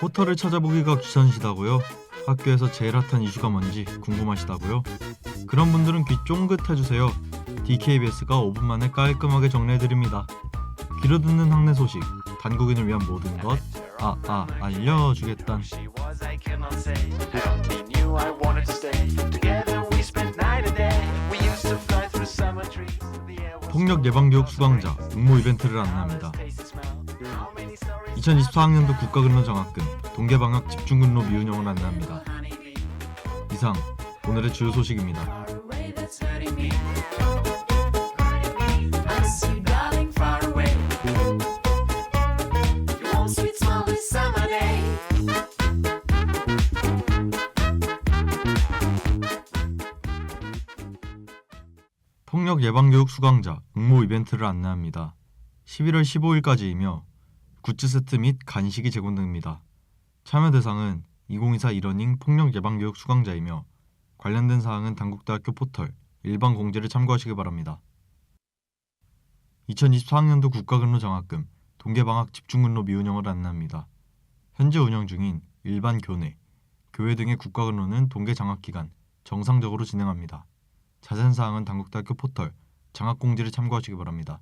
포털을 찾아보기가 귀찮으시다고요? 학교에서 제일 핫한 이슈가 뭔지 궁금하시다고요? 그런 분들은 귀 쫑긋 해주세요. DKBS가 5분 만에 깔끔하게 정리해드립니다. 귀로 듣는 학내 소식, 단국인을 위한 모든 것, 아, 아, 알려주겠단. 폭력 예방 교육 수강자 응모 이벤트를 안내합니다. Tasty smell. How many stories 2024학년도 국가근로 장학금, 동계방학 집중근로 미운영을 안내합니다. 이상 오늘의 주요 소식입니다. 폭력 예방 교육 수강자 응모 이벤트를 안내합니다. 11월 15일까지이며 굿즈 세트 및 간식이 제공됩니다. 참여 대상은 2024 이러닝 폭력 예방 교육 수강자이며 관련된 사항은 단국대학교 포털 일반 공지를 참고하시기 바랍니다. 2024학년도 국가근로 장학금 동계방학 집중근로 미운영을 안내합니다. 현재 운영 중인 일반 교내, 교회 등의 국가근로는 동계 장학기간 정상적으로 진행합니다. 자세한 사항은 단국대학교 포털 장학 공지를 참고하시기 바랍니다.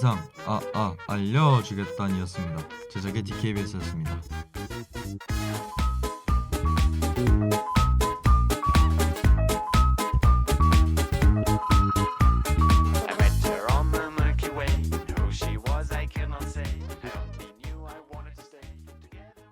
이상 아아 알려주겠다니었습니다. 제작의 DKBS였습니다.